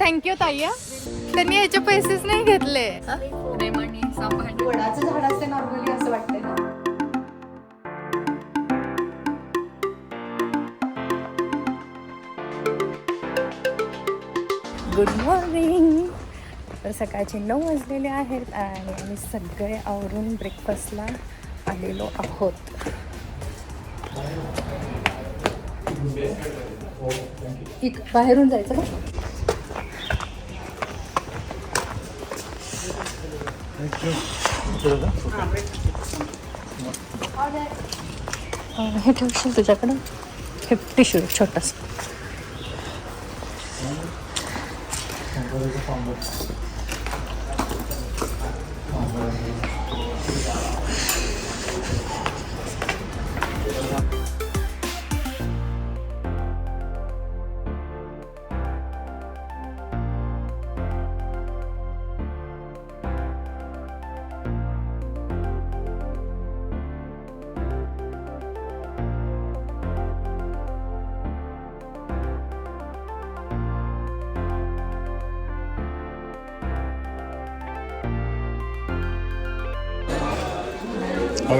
Thank you ताई हा. त्यांनी याचे पैसेच नाही घेतले. रेमणी सांभाळ वडाचं झाड असते नॉर्मली असं वाटतंय ना? गुड मॉर्निंग तर सकाळचे नऊ वाजलेले आहेत आणि आम्ही सगळे आवरून ब्रेकफास्टला आलेलो आहोत. इक बाहेरून जायचं का? हे ठेवशील तुझ्याकडं? हे टिश्यू छोटासा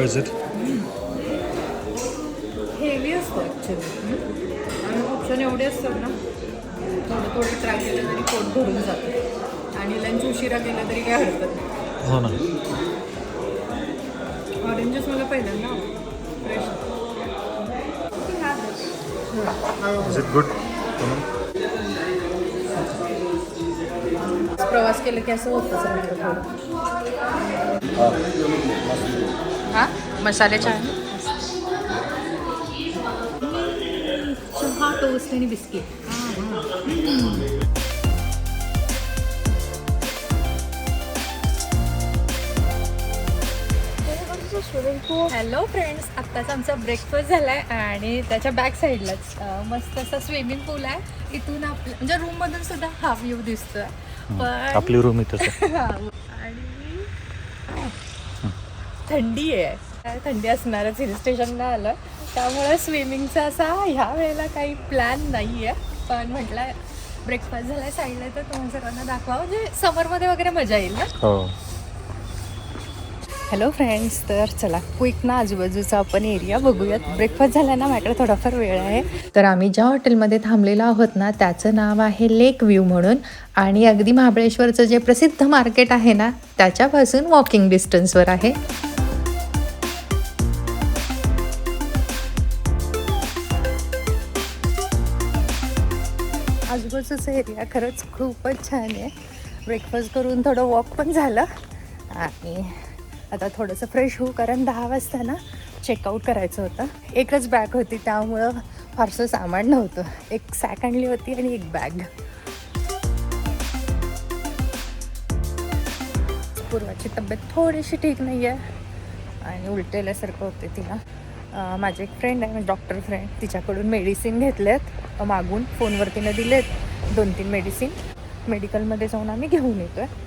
is it? हेवी असतं ॲक्च्युली आणि ऑप्शन एवढे असतात ना थोडं थोडं ट्राय केलं तरी पोट भरून जातं. आणि लंच उशिरा केलं तरी काय हरकत नाही. हो ना. ऑरेंजेस मला पहिल्यांदा फ्रेश इज इट गुड प्रवास केला की असं होतं सगळं हां मसाले चहा चहा टोस्ट आणि बिस्किट हॅलो फ्रेंड्स आत्ताच आमचा ब्रेकफास्ट झाला आहे आणि त्याच्या बॅक साईडलाच मस्त असा स्विमिंग पूल आहे. इथून आपल्या म्हणजे रूममधून सुद्धा हा व्ह्यू दिसतोय. पण आपली रूम. आणि थंडी आहे. थंडी असणारच हिल स्टेशनला आलं. त्यामुळे स्विमिंगचा असा ह्या वेळेला काही प्लॅन नाही आहे पण म्हटलं ब्रेकफास्ट झाला साईडला तर तुम्हाला सर्वांना दाखवा. म्हणजे समरमध्ये वगैरे मजा येईल ना? हो. हॅलो फ्रेंड्स तर चला क्विक ना आजूबाजूचा आपण एरिया बघूयात. ब्रेकफास्ट झाला ना माझ्याकडे थोडाफार वेळ आहे. तर आम्ही ज्या हॉटेलमध्ये थांबलेलो आहोत ना त्याचं नाव आहे लेक व्ह्यू म्हणून. आणि अगदी महाबळेश्वरचं जे प्रसिद्ध मार्केट आहे ना त्याच्यापासून वॉकिंग डिस्टन्सवर आहे. आजूबाजूचा एरिया खरंच खूपच छान आहे. ब्रेकफास्ट करून थोडं वॉक पण झालं. आणि आता थोडंसं फ्रेश होऊ कारण दहा वाजता ना चेकआउट करायचं होतं. एकच बॅग होती त्यामुळं फारसं सामान नव्हतं. एक सॅक आणली होती आणि एक बॅग पूर्वाची तब्येत थोडीशी ठीक नाही आहे आणि उलटेल्यासारखं होते तिला. माझे एक फ्रेंड आहे म्हणजे डॉक्टर फ्रेंड तिच्याकडून मेडिसिन घेतले आहेत मागून फोनवरतीनं दिलेत. दोन तीन मेडिसिन मेडिकलमध्ये जाऊन आम्ही घेऊन येतो आहे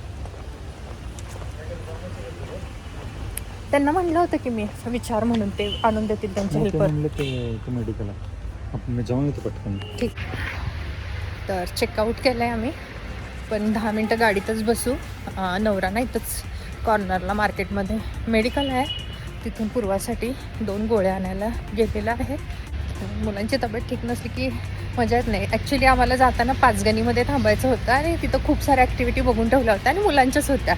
त्यांना म्हणलं होतं की मी विचार म्हणून ते आणून देतील त्यांचे हेल्पर मेडिकल आपण मी जाऊन येतो पटकन. ठीक. तर चेकआउट केलं आहे आम्ही. पण दहा मिनटं गाडीतच बसू. नवरा ना इथंच कॉर्नरला मार्केटमध्ये मेडिकल आहे. तिथून पूर्वासाठी दोन गोळ्या आणायला गेलेला आहे. मुलांची तब्येत ठीक नसली की मजा येत नाही. ॲक्च्युली आम्हाला जाताना पाचगणीमध्ये थांबायचं होतं आणि तिथं खूप साऱ्या ॲक्टिव्हिटी बघून ठेवल्या होत्या आणि मुलांच्याच होत्या.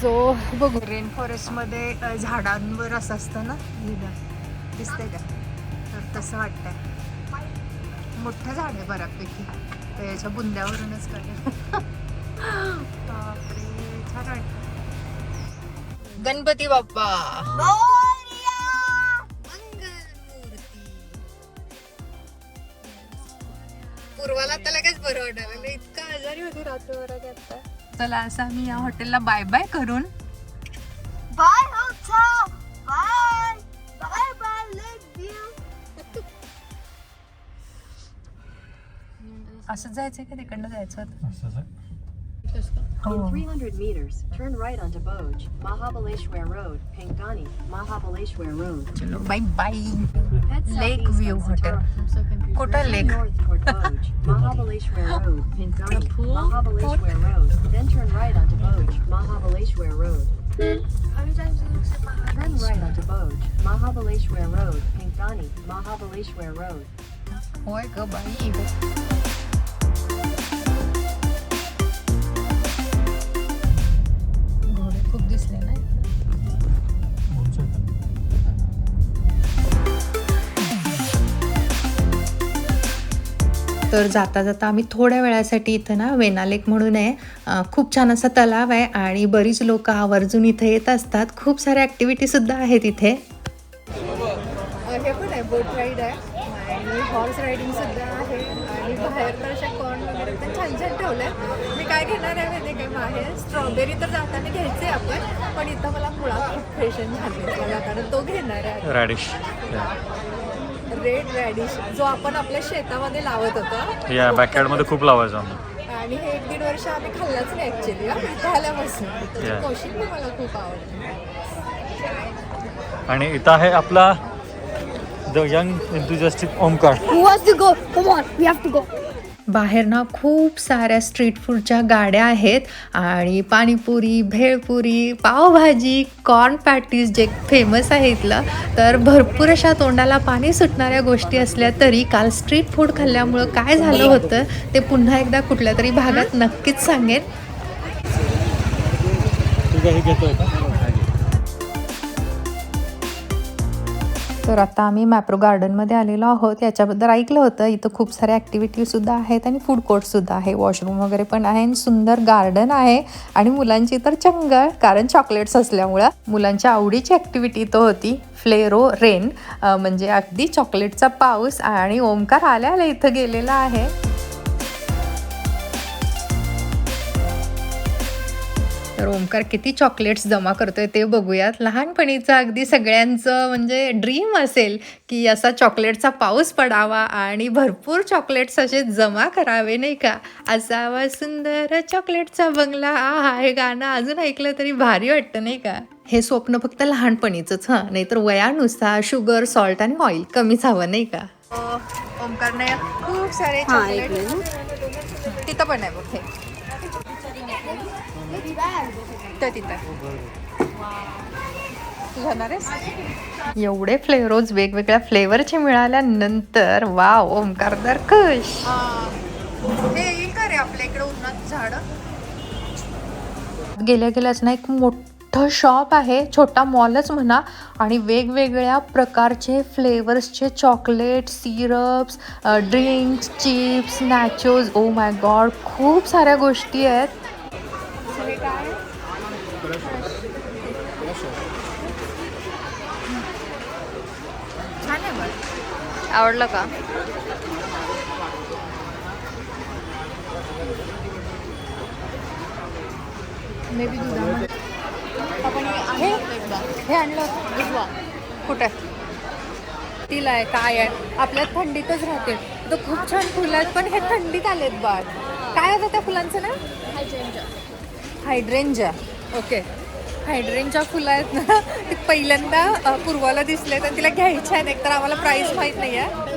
सो बघू. रेन फॉरेस्टमध्ये झाडांवर असं असतं ना लिहिलं. दिसतंय का? तर तसं वाटतंय. मोठं झाड आहे बऱ्यापैकी. तर याच्या बुंद्यावरूनच कळलं. बापरे छान वाटतं गणपती बाप्पा! पूर्वाला आता लगेच बरं वाटायला इतका आजारी होती रात्रभरात आता चला असं आम्ही या हॉटेलला बाय बाय करून Bye, hotel. Bye. Bye, bye, Lakeview. असं जायचंय का तिकडनं जायचं होतं असं. In 300 meters, turn right onto Boj, Mahabaleshwar Road, Pangani, Mahabaleshwar Road. चलो bye bye Head Lake southeast View on Hotel. Satara. कुठं Turn lake north toward Boj, Mahabaleshwar Road, Pangani, Mahabaleshwar Road, then turn right onto Boj, Mahabaleshwar Road. Turn right onto Boj, Mahabaleshwar Road, Pinkani, Mahabaleshwar Road. होय ग बाई तर जाता जाता आम्ही थोड्या वेळासाठी इथं ना वेनालेक म्हणून आहे. खूप छान असा तलाव आहे आणि बरीच लोक आवर्जून इथे येत असतात. खूप साऱ्या ॲक्टिव्हिटीसुद्धा आहेत इथे. हे पण आहे बोट राईड आहे. आणि हॉर्स रायडिंग सुद्धा आहे. आणि बाहेर तर अशा कॉर्न वगैरे पण छान छान ठेवलंय. मी काय घेणार आहे माहिती काय बाहेर स्ट्रॉबेरी तर जाताना घ्यायचे आपण पण इथं मला मुळा खूप फॅशन झाली कारण तो घेणार आहे. रॅडिश रेड रॅडिश जो आपण आपल्या शेतामध्ये लावत होतो या बॅकयार्डमध्ये खूप लावायचं आम्ही आणि हे एक दीड वर्ष आम्ही खाल्लाच नाही ऍक्च्युली इथं आल्यापासून. कोशिंबीर मला खूप आवडते आणि इथं आहे आपला the young enthusiastic Omkar Who wants to go? Come on, we have to go. बाहेर ना खूप साऱ्या स्ट्रीट फूडच्या गाड्या आहेत. आणि पाणीपुरी भेळपुरी पावभाजी कॉर्न पॅटीस जे फेमस आहे इथलं. तर भरपूर अशा तोंडाला पाणी सुटणाऱ्या गोष्टी असल्या तरी काल स्ट्रीट फूड खाल्ल्यामुळं काय झालं होतं ते पुन्हा एकदा कुठल्या तरी भागात नक्कीच सांगेन. तर आता आम्ही मॅप्रो गार्डनमध्ये आलेलो आहोत. याच्याबद्दल ऐकलं होतं. इथं खूप साऱ्या ॲक्टिव्हिटीजसुद्धा आहेत आणि फूड कोर्टसुद्धा आहे. वॉशरूम वगैरे पण आहे आणि सुंदर गार्डन आहे आणि मुलांची तर चंगळ कारण चॉकलेट्स असल्यामुळं मुलांच्या आवडीची ॲक्टिव्हिटी तो होती. फ्लेरो रेन म्हणजे अगदी चॉकलेटचा पाऊस आणि ओमकार आल्या आल्या इथं गेलेला आहे. तर ओमकार किती चॉकलेट्स जमा करतोय ते बघूयात. लहानपणीचं अगदी सगळ्यांचं म्हणजे ड्रीम असेल की असा चॉकलेटचा पाऊस पडावा आणि भरपूर चॉकलेट्स असे जमा करावे नाही का? असावा सुंदर चॉकलेटचा बंगला. आ हे गाणं अजून ऐकलं तरी भारी वाटतं नाही का? हे स्वप्न फक्त लहानपणीचंच हां. नाहीतर वयानुसार शुगर सॉल्ट आणि ऑइल कमीच हवं नाही का? ओमकारने खूप सारे चॉकलेट तिथं पण आहे बघ तर तिथं तू जाणार आहेस? एवढे फ्लेवरोज वेगवेगळ्या फ्लेवरचे मिळाल्यानंतर वा ओमकार दर खुश. हे. येईल का रे आपल्या इकडे उन्हात झाड? गेल्या गेल्याच ना एक मोठं शॉप आहे छोटा मॉलच म्हणा आणि वेगवेगळ्या प्रकारचे फ्लेवर्सचे chocolate syrups drinks chips nachos oh my god खूप साऱ्या गोष्टी आहेत. छान आहे बरं आवडलं का? मे बी दुधामध्ये. आपण हे आणलं एकदा. हे आणलं उजवा. कुठे? तिला आहे काय आहे? आपल्यात थंडीतच राहते. तर खूप छान फुलं आहेत पण हे थंडीत आलेत बाळ. काय होतं त्या फुलांचं ना हायड्रेंजा ओके. हायड्रेंजा फुलं आहेत ना ते पहिल्यांदा पूर्वाला दिसले तर तिला घ्यायच्या आहेत. एकतर आम्हाला प्राईस माहीत नाही आहे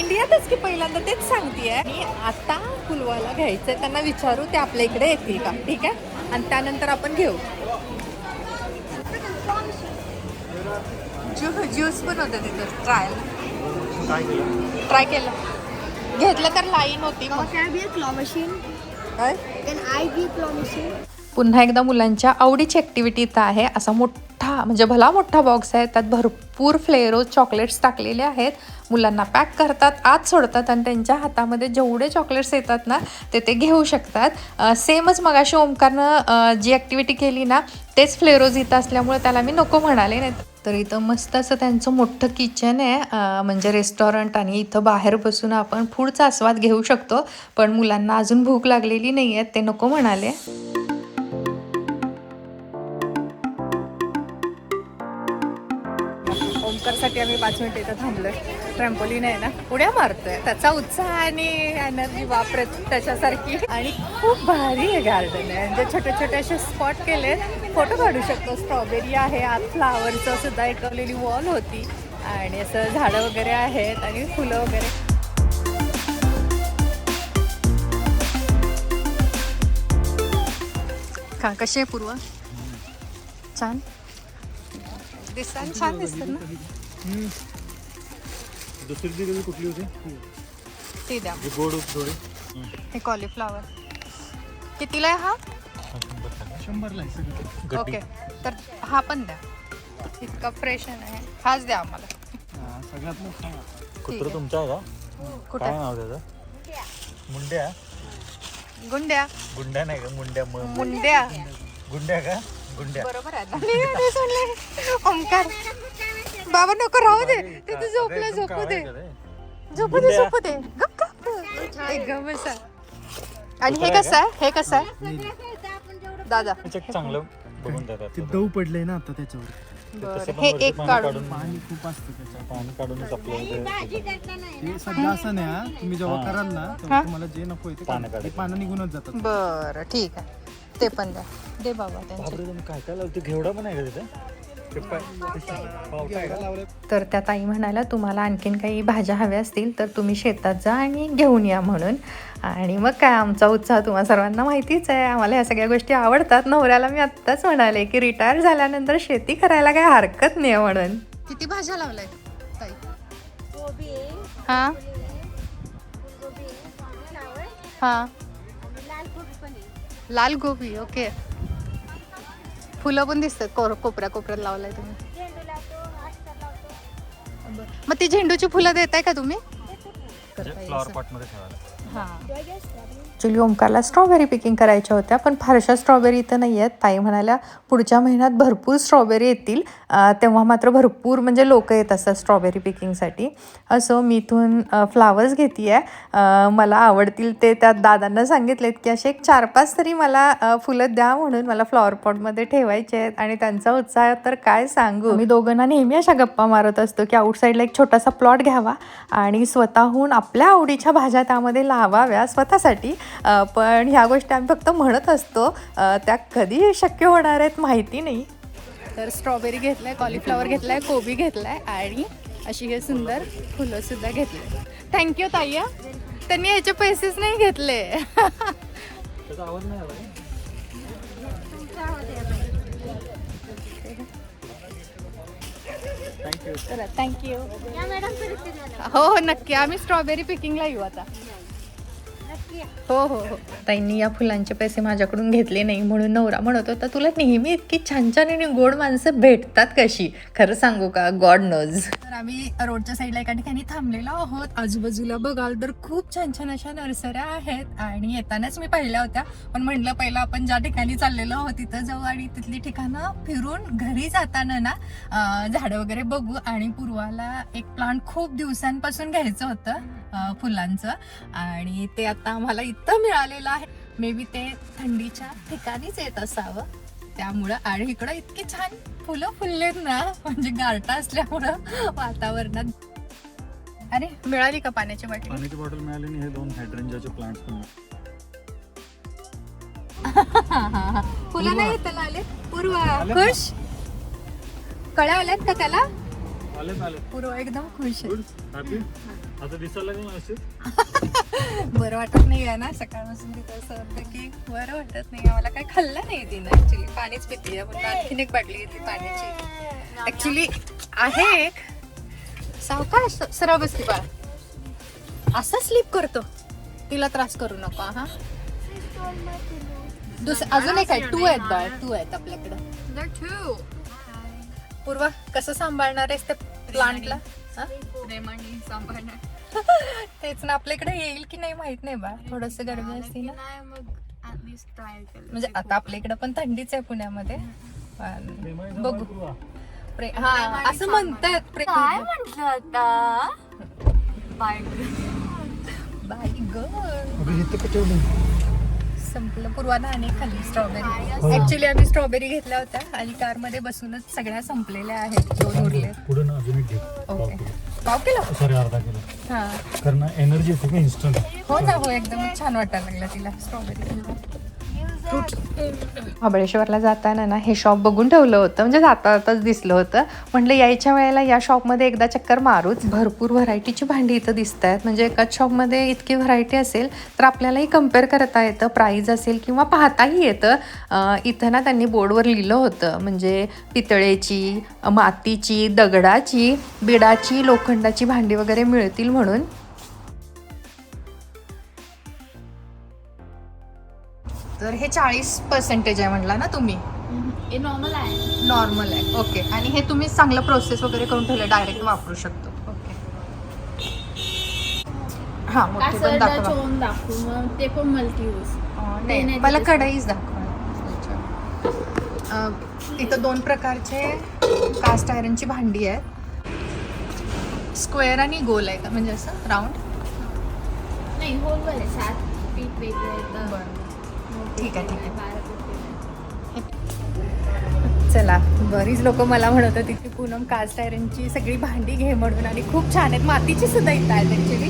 इंडियातच की पहिल्यांदा तेच सांगते आणि आता फुलवाला घ्यायचं आहे त्यांना विचारू ते आपल्या इकडे येतील का? ठीक आहे? आणि त्यानंतर आपण घेऊ. ज्यू ज्यूस पण होतं तिथं. ट्रायल. ट्राय केलं? घेतलं तर लाईन होती मग. पुन्हा एकदा मुलांच्या आवडीची ऍक्टिव्हिटी इथं आहे. असा मोठा म्हणजे भला मोठा बॉक्स आहे त्यात भरपूर फ्लेरोज चॉकलेट्स टाकलेले आहेत. मुलांना पॅक करतात आत सोडतात आणि त्यांच्या हातामध्ये जेवढे चॉकलेट्स येतात ना ते ते घेऊ शकतात. सेमच मगाशी ओमकारनं जी ॲक्टिव्हिटी केली ना तेच फ्लेरोज इथं असल्यामुळे त्याला मी नको म्हणाले नाही तर इथं मस्त असं त्यांचं मोठं किचन आहे म्हणजे रेस्टॉरंट आणि इथं बाहेर बसून आपण फूडचा आस्वाद घेऊ शकतो. पण मुलांना अजून भूक लागलेली नाही आहे ते नको म्हणाले. त्यासाठी आम्ही पाच मिनिटं इथं थांबलो ट्रॅम्पोलिन आहे ना? उड्या मारतोय. त्याचा उत्साह आणि एनर्जी वापरत त्याच्यासारखी. आणि खूप भारी आहे गार्डन आहे. म्हणजे छोटे छोटे असे स्पॉट केले. फोटो काढू शकतो. स्ट्रॉबेरी आहे. आत फ्लावरचं सुद्धा एकवलेली वॉल होती. आणि असं झाडं वगैरे आहेत आणि फुलं वगैरे. का कशी आहे पूर्व? छान? दिसतं छान दिसतं ना? दुसरी दिलेली कुठली होती? ती द्या. जी गोड होती थोडी हे कॉलीफ्लावर कितीला आहे हा? शंभरला आहे ओके तर हा पण द्या. इतका फ्रेश आहे हाच द्या आम्हाला. कुत्र तुमचा आहे का? कुठे? नाव त्याचं? मुंड्या? गुंड्या. गुंड्या नाही का? मुंड्या म- मुंड्या. गुंड्या का? गुंड्या. बरोबर आहे. मी आधी सोडले. ओंकार. बाबा नको राहू दे. ते तू झोपलं झोपू दे? झोपू दे झोपू दे. गप गप. एक गप बसा. आणि हे कसं आहे? हे कसं आहे? दादा. चांगलं बघून देतात ते दव पडलंय ना आता त्याच्यावर. बरं. हे एक काढून पाणी खूप असतं पाणी काढूनच ते- सध्या असं नाही हा. तुम्ही जेव्हा. कराल ना हा. तेव्हा तुम्हाला जे नको ते पानं. काढायचं. निघूनच जातात बरं ठीक आहे. ते पण द्या. दे बाबा त्यांचे. बापरे तुम्ही काय काय लावते? घेवडा पण आहे का तिथे? तर त्या ताई म्हणाल्या तुम्हाला आणखीन काही भाज्या हव्या असतील तर तुम्ही शेतात जा आणि घेऊन या म्हणून. आणि मग काय आमचा उत्साह तुम्हा सर्वांना माहितीच आहे. आम्हाला ह्या सगळ्या गोष्टी आवडतात. नवऱ्याला मी आत्ताच म्हणाले की रिटायर झाल्यानंतर शेती करायला काही हरकत नाही म्हणून. किती भाज्या लावलाय ताई? गोबी आहे हां हां? आणि लाल गोबी पण आहे. लाल गोबी ओके. फुलं पण दिसतात. कोर कोपऱ्या कोपऱ्यात लावलाय तुम्ही. झेंडू लावतो अस्तर लावतो मग ती झेंडूची फुलं देताय का तुम्ही? म्हणजे फ्लॉवर पॉटमध्ये ठेवायला. हां. ॲक्च्युली ओमकारला स्ट्रॉबेरी पिकिंग करायच्या होत्या पण फारशा स्ट्रॉबेरी इथं नाही आहेत. ताई म्हणाल्या पुढच्या महिन्यात भरपूर स्ट्रॉबेरी येतील. तेव्हा मात्र भरपूर म्हणजे लोक येत असतात स्ट्रॉबेरी पिकिंगसाठी असो मी इथून फ्लावर्स घेते आहे मला आवडतील ते त्या दादांना सांगितलेत की असे एक चार पाच तरी मला फुलं द्या म्हणून मला फ्लॉवर पॉटमध्ये ठेवायचे आहेत आणि त्यांचा उत्साह तर काय सांगू? मी दोघांना नेहमी अशा गप्पा मारत असतो की आउटसाईडला एक छोटासा प्लॉट घ्यावा आणि स्वतःहून आपल्या आवडीच्या भाज्या त्यामध्ये लावाव्या स्वतःसाठी. पण ह्या गोष्टी आम्ही फक्त म्हणत असतो त्या कधी शक्य होणार आहेत माहिती नाही तर स्ट्रॉबेरी घेतलाय कॉलीफ्लॉवर घेतलाय कोबी घेतलाय आणि अशी हे सुंदर फुलं सुद्धा घेतले थँक्यू ताई हं. त्यांनी ह्याचे पैसेच नाही घेतले? थँक्यू हो हो नक्की आम्ही स्ट्रॉबेरी पिकिंगला येऊ आता. हो हो हो. ताईंनी या फुलांचे पैसे माझ्याकडून घेतले नाही म्हणून नवरा म्हणत होता तुला नेहमी इतकी छान छान आणि गोड माणसं भेटतात कशी? खरं सांगू का? गॉड नोज आम्ही रोडच्या साईडला एका ठिकाणी थांबलेलो आहोत. आजूबाजूला बघाल तर खूप छान छान अशा नर्सऱ्या आहेत आणि येतानाच मी पाहिल्या होत्या. पण म्हटलं पहिलं आपण ज्या ठिकाणी चाललेलो आहोत तिथं जाऊ आणि तिथली ठिकाणं फिरून घरी जाताना ना झाडं वगैरे बघू. आणि पूर्वाला एक प्लांट खूप दिवसांपासून घ्यायचं होतं फुलांचं. आणि ते आता आम्हाला इथं मिळालेलं आहे. मे बी ते थंडीच्या ठिकाणीच येत असावं. त्यामुळं आणि इकडं इतकी छान फुलं फुललेत ना म्हणजे गारटा असल्यामुळं वातावरणात. अरे मिळाली का पाण्याची बाटली? पाण्याची बॉटल मिळाली आणि हे दोन हायड्रेंजाचे प्लांट्स पण फुलं नाही त्याला आले. पूर्वा. खुश? कळ्या आल्यात का त्याला? पूर्वा एकदम खुश आहे हॅपी आता दिसायला व्यवस्थित बरं वाटत नाही आहे ना. सकाळपासून तिथं असं वाटतं की बरं वाटत नाही मला काय खाल्लं नाही तिनं ऍक्च्युली पाणीच पिते आपण आणखीन एक बाटली घेतली पाण्याची. ऍक्च्युली आहे एक. सावकाश सरळ बसली बाळा. असं स्लीप करतो. तिला त्रास करू नका हा. दुस अजून एक आहे. टू आहेत बाळ. टू आहेत आपल्याकडं. पूर्वा कसं सांभाळणार आहेस त्या प्लांटला तेच ना आपल्याकडे येईल की नाही माहीत नाही बा. थोडस गरमी असते ना. म्हणजे आता आपल्या इकडे पण थंडीच आहे पुण्यामध्ये. पण बघू. प्रे- हा असं म्हणतात प्रे- म्हटलं आता? बाई ग. संपलं. पूर्वाला आणि खाल्ली स्ट्रॉबेरी ऍक्च्युली आम्ही स्ट्रॉबेरी घेतल्या होत्या आणि कारमध्ये बसूनच सगळ्या संपलेल्या आहेत. दोन उरले पुढे ना अजून एक घे. ओके पाव किलो? सॉरी अर्धा किलो. हा. कारण एनर्जी येते इन्स्टंट हो ना हो एकदम छान वाटायला लागलं तिला. स्ट्रॉबेरी महाबळेश्वरला जाताना ना हे शॉप बघून ठेवलं होतं. म्हणजे जाता जाताच दिसलं होतं. म्हटलं यायच्या वेळेला या शॉपमध्ये एकदा चक्कर मारूच. भरपूर व्हरायटीची भांडी इथं दिसत आहेत म्हणजे एकाच शॉपमध्ये इतकी व्हरायटी असेल तर आपल्यालाही कंपेअर करता येतं. प्राईज असेल किंवा पाहताही येतं. इथं ना त्यांनी बोर्डवर लिहिलं होतं. म्हणजे पितळेची मातीची दगडाची बिडाची लोखंडाची भांडी वगैरे मिळतील म्हणून. तर हे चाळीस पर्सेंटेज आहे म्हटलं ना तुम्ही? हे नॉर्मल आहे. नॉर्मल आहे. ओके आणि हे तुम्ही चांगलं प्रोसेस वगैरे करून ठेवलं डायरेक्ट वापरू शकतो. ओके हां मोठी पण कासरडा दाखवा. चोन दाखवू. मग ते पण मल्टी यूज अं, नाही, नाही मला कढईच दाखवा. अं, इथं दोन प्रकारचे कास्ट आयरनची भांडी आहेत. स्क्वेअर आणि गोल आहे का? म्हणजे असं राऊंड नाही होलवर आहे. सात पीठ वेगळे ठीक आहे, ठीक आहे. चला बरीच लोक मला म्हणत होती की पूनम कास्ट आयरनची सगळी भांडी घे म्हणून आणि खूप छान आहेत. मातीची सुद्धा इथं आहेत ॲक्च्युली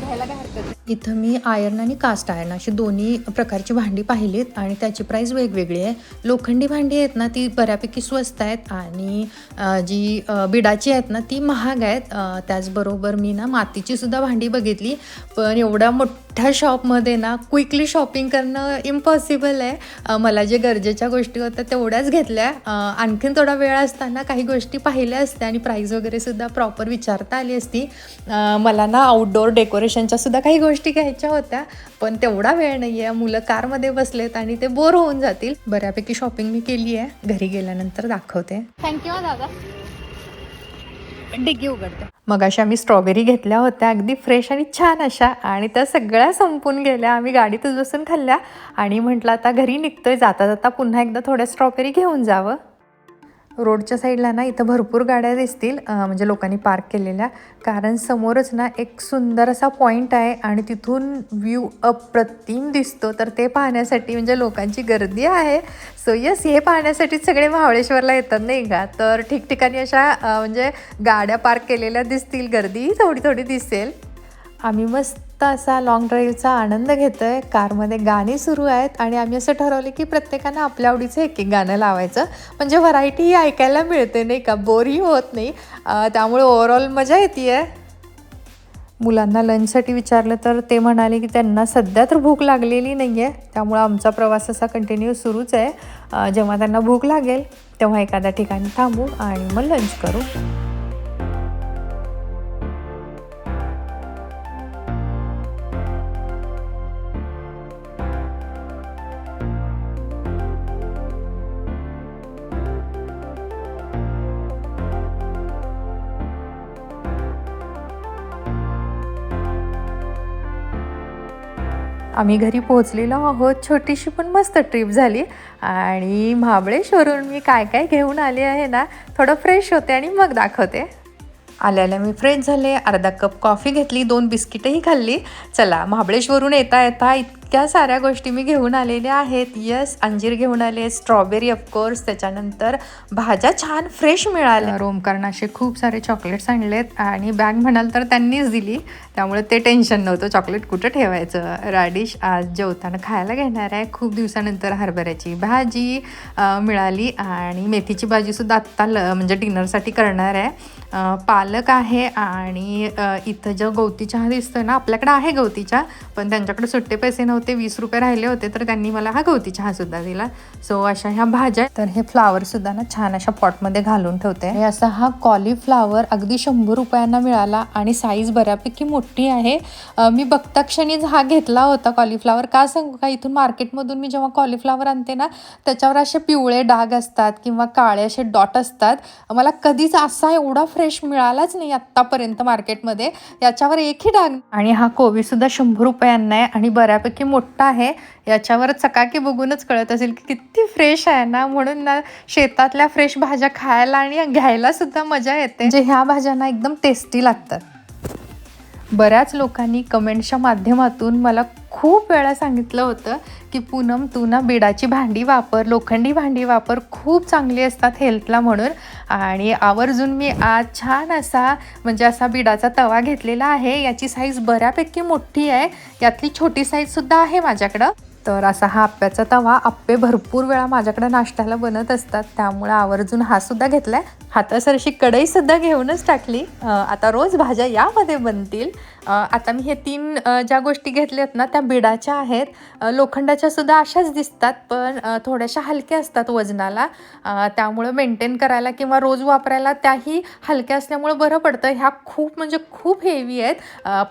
घ्यायला काय हरकत इथं मी आयर्न आणि कास्ट आयर्न अशी दोन्ही प्रकारची भांडी पाहिलीत आणि त्याची प्राईस वेगवेगळी आहे. लोखंडी भांडी आहेत ना ती बऱ्यापैकी स्वस्त आहेत आणि जी बिडाची आहेत ना ती महाग आहेत. त्याचबरोबर मी ना मातीची सुद्धा भांडी बघितली. पण एवढ्या मोठ्या शॉपमध्ये ना क्विकली शॉपिंग करणं इम्पॉसिबल आहे. मला जे गरजेच्या गोष्टी होत्या तेवढ्याच घेतल्या. आणखीन थोडा वेळ असताना काही गोष्टी पाहिल्या असत्या आणि प्राईज वगैरे सुद्धा प्रॉपर विचारता आली असती. मला ना आउटडोअर डेकोरेशनच्या सुद्धा काही गोष्टी घ्यायच्या होत्या पण तेवढा वेळ नाही आहे मुलं कारमध्ये बसलेत आणि ते बोर होऊन जातील. बऱ्यापैकी शॉपिंग मी केली आहे. घरी गेल्यानंतर दाखवते. थँक्यू दादा. डिग्गी उघडते. मग अशा आम्ही स्ट्रॉबेरी घेतल्या होत्या. अगदी फ्रेश आणि छान अशा. आणि त्या सगळ्या संपून गेल्या. आम्ही गाडीतच बसून खाल्ल्या. आणि म्हटलं आता घरी निघतोय. जाता जाता पुन्हा एकदा थोड्या स्ट्रॉबेरी घेऊन जावं. रोडच्या साईडला ना इथं भरपूर गाड्या दिसतील म्हणजे लोकांनी पार्क केलेल्या. कारण समोरच ना एक सुंदर असा पॉईंट आहे आणि तिथून व्ह्यू अप्रतिम दिसतो. तर ते पाहण्यासाठी म्हणजे लोकांची गर्दी आहे. सो यस हे पाहण्यासाठी सगळे महाबळेश्वरला येतात नाही का? तर ठिकठिकाणी अशा म्हणजे गाड्या पार्क केलेल्या दिसतील. गर्दी थोडी थोडी दिसेल. आम्ही मस्त असा लॉंग ड्राईव्हचा आनंद घेतो आहे कारमध्ये गाणी सुरू आहेत आणि आम्ही असं ठरवलं की प्रत्येकानं आपल्या आवडीचं एक एक गाणं लावायचं. म्हणजे व्हरायटी ऐकायला मिळते नाही का? बोरही होत नाही. त्यामुळे ओव्हरऑल मजा येते आहे मुलांना लंचसाठी विचारलं तर ते म्हणाले की त्यांना सध्या तर भूक लागलेली नाही आहे त्यामुळं आमचा प्रवास असा कंटिन्यू सुरूच आहे. जेव्हा त्यांना भूक लागेल तेव्हा एखाद्या ठिकाणी थांबू आणि मग लंच करू. आम्ही घरी पोहोचलेलो आहोत. छोटीशी पण मस्त ट्रिप झाली. आणि महाबळेश्वरून मी काय काय घेऊन आले आहे ना थोडं फ्रेश होते आणि मग दाखवते. आल्याला मी फ्रेश झाले. अर्धा कप कॉफी घेतली दोन बिस्किटही खाल्ली. चला महाबळेश्वरून येता येता इतक्या साऱ्या गोष्टी मी घेऊन आलेल्या आहेत. यस अंजीर घेऊन आले स्ट्रॉबेरी ऑफकोर्स त्याच्यानंतर भाज्या छान फ्रेश मिळाल्या. रोमकारणाचे खूप सारे चॉकलेट्स आणलेत आणि बॅग म्हणाल तर त्यांनीच दिली. त्यामुळे ते टेन्शन नव्हतं. चॉकलेट कुठं ठेवायचं? राडिश आज जेवताना खायला घेणार आहे. खूप दिवसानंतर हरभऱ्याची भाजी मिळाली आणि मेथीची भाजीसुद्धा आत्ता ल म्हणजे डिनरसाठी करणार आहे. पालक आहे आणि इथं जो गवती चहा दिसतोय ना आपल्याकडे आहे गवती चहा पण त्यांच्याकडे सुट्टे पैसे नव्हते वीस रुपये राहिले होते तर त्यांनी मला हा गवती चहासुद्धा दिला. सो अशा ह्या भाज्या तर हे फ्लावरसुद्धा ना छान अशा पॉटमध्ये घालून ठेवते. आणि असा हा कॉलीफ्लावर अगदी शंभर रुपयांना मिळाला आणि साईज बऱ्यापैकी मोठी आहे. मी बघता क्षणीच हा घेतला होता कॉलीफ्लावर का सांगू का? इथून मार्केटमधून मी जेव्हा कॉलीफ्लावर आणते ना त्याच्यावर असे पिवळे डाग असतात किंवा काळे असे डॉट असतात. मला कधीच असा एवढा फ्रेश मिळालाच नाही आत्तापर्यंत मार्केटमध्ये याच्यावर एकही डाग आणि हा कोबीसुद्धा शंभर रुपयांना आहे आणि बऱ्यापैकी मोठा आहे. याच्यावर चकाकी बघूनच कळत असेल की किती फ्रेश आहे ना. म्हणून ना शेतातल्या फ्रेश भाज्या खायला आणि घ्यायला सुद्धा मजा येते. म्हणजे ह्या भाज्यांना एकदम टेस्टी लागतात. बऱ्याच लोकांनी कमेंट्सच्या माध्यमातून मला खूप वेळा सांगितलं होतं की पूनम तू ना बिडाची भांडी वापर लोखंडी भांडी वापर खूप चांगली असतात हेल्थला म्हणून. आणि आवर्जून मी आज छान असा म्हणजे असा बिडाचा तवा घेतलेला आहे. याची साईज बऱ्यापैकी मोठी आहे. यातली छोटी साईजसुद्धा आहे माझ्याकडं. तर असा हा आप्प्याचा तवा. आप्पे भरपूर वेळा माझ्याकडे नाश्त्याला बनत असतात. त्यामुळे आवर्जून हा सुद्धा घेतलाय. हातासरशी कढईसुद्धा घेऊनच टाकली. आता रोज भाज्या यामध्ये बनतील. आता मी हे तीन ज्या गोष्टी घेतल्यात ना त्या बिडाच्या आहेत. लोखंडाच्या सुद्धा अशाच दिसतात पण थोड्याशा हलक्या असतात वजनाला. त्यामुळं मेंटेन करायला किंवा रोज वापरायला त्याही हलक्या असल्यामुळं बरं पडतं. ह्या खूप म्हणजे खूप हेवी आहेत.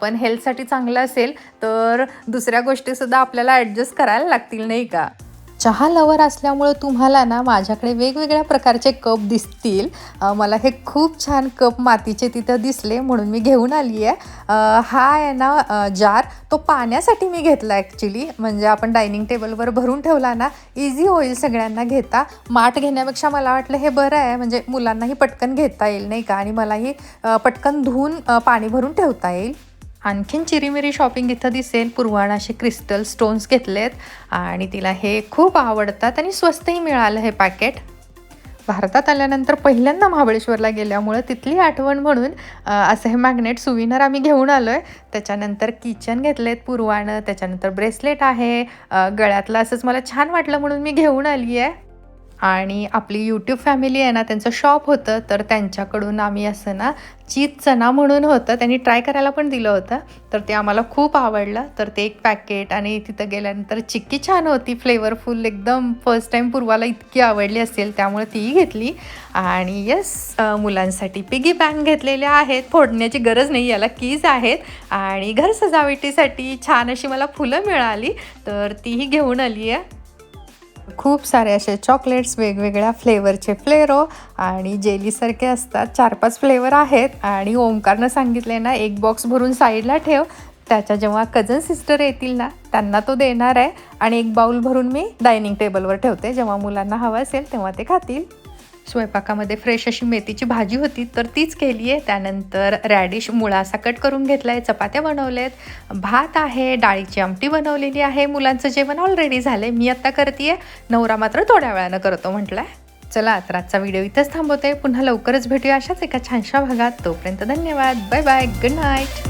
पण हेल्थसाठी चांगलं असेल तर दुसऱ्या गोष्टीसुद्धा आपल्याला ॲडजस्ट करायला लागतील नाही का? चहा लवर असल्यामुळं तुम्हाला ना माझ्याकडे वेगवेगळ्या प्रकारचे कप दिसतील. मला हे खूप छान कप मातीचे तिथं दिसले म्हणून मी घेऊन आली आहे. हा आहे ना जार. तो पाण्यासाठी मी घेतला ॲक्च्युली म्हणजे आपण डायनिंग टेबलवर भरून ठेवला ना इझी होईल सगळ्यांना घेता. माठ घेण्यापेक्षा मला वाटलं हे बरं आहे. म्हणजे मुलांनाही पटकन घेता येईल नाही का? आणि मलाही पटकन धुवून पाणी भरून ठेवता येईल. आणखीन चिरीमिरी शॉपिंग इथं दिसेल. पूर्वाण असे क्रिस्टल स्टोन्स घेतलेत. आणि तिला हे खूप आवडतात आणि स्वस्तही मिळालं हे पॅकेट भारतात आल्यानंतर पहिल्यांदा महाबळेश्वरला गेल्यामुळं तिथली आठवण म्हणून असं हे मॅग्नेट सुविनर आम्ही घेऊन आलो आहे त्याच्यानंतर किचन घेतलेत पूर्वानं त्याच्यानंतर ब्रेसलेट आहे. गळ्यातलं असंच मला छान वाटलं म्हणून मी घेऊन आली आहे आणि आपली यूट्यूब फॅमिली आहे ना त्यांचं शॉप होतं तर त्यांच्याकडून आम्ही असं ना चीज चना म्हणून होतं त्यांनी ट्राय करायला पण दिलं होतं. तर ते आम्हाला खूप आवडलं. तर ते एक पॅकेट आणि तिथं गेल्यानंतर चिक्की छान होती फ्लेवरफुल एकदम. फर्स्ट टाईम पूर्वाला इतकी आवडली असेल त्यामुळे तीही घेतली. आणि येस मुलांसाठी पिगी बँक घेतलेल्या आहेत. फोडण्याची गरज नाही याला कीज आहेत. आणि घर सजावटीसाठी छान अशी मला फुलं मिळाली. तर तीही घेऊन आली आहे खूप सारे असे चॉकलेट्स वेगवेगळ्या फ्लेवरचे फ्लेरो आणि जेलीसारखे असतात. चार पाच फ्लेवर आहेत आणि ओंकारनं सांगितले ना एक बॉक्स भरून साईडला ठेव. त्याच्या जेव्हा कझन सिस्टर येतील ना त्यांना तो देणार आहे. आणि एक बाउल भरून मी डायनिंग टेबलवर ठेवते. जेव्हा मुलांना हवं असेल तेव्हा ते खातील. स्वयंपाकामध्ये फ्रेश अशी मेथीची भाजी होती तर तीच केली आहे त्यानंतर रॅडिश मुळासा कट करून घेतला आहे चपात्या बनवल्यात. भात आहे डाळीची आमटी बनवलेली आहे. मुलांचं जेवण ऑलरेडी झालं आहे मी आत्ता करते नवरा मात्र थोड्या वेळानं करतो म्हटलं आहे चला तर आजचा व्हिडिओ इथंच थांबवते पुन्हा लवकरच भेटूया अशाच एका छानशा भागात. तोपर्यंत धन्यवाद. Bye bye good night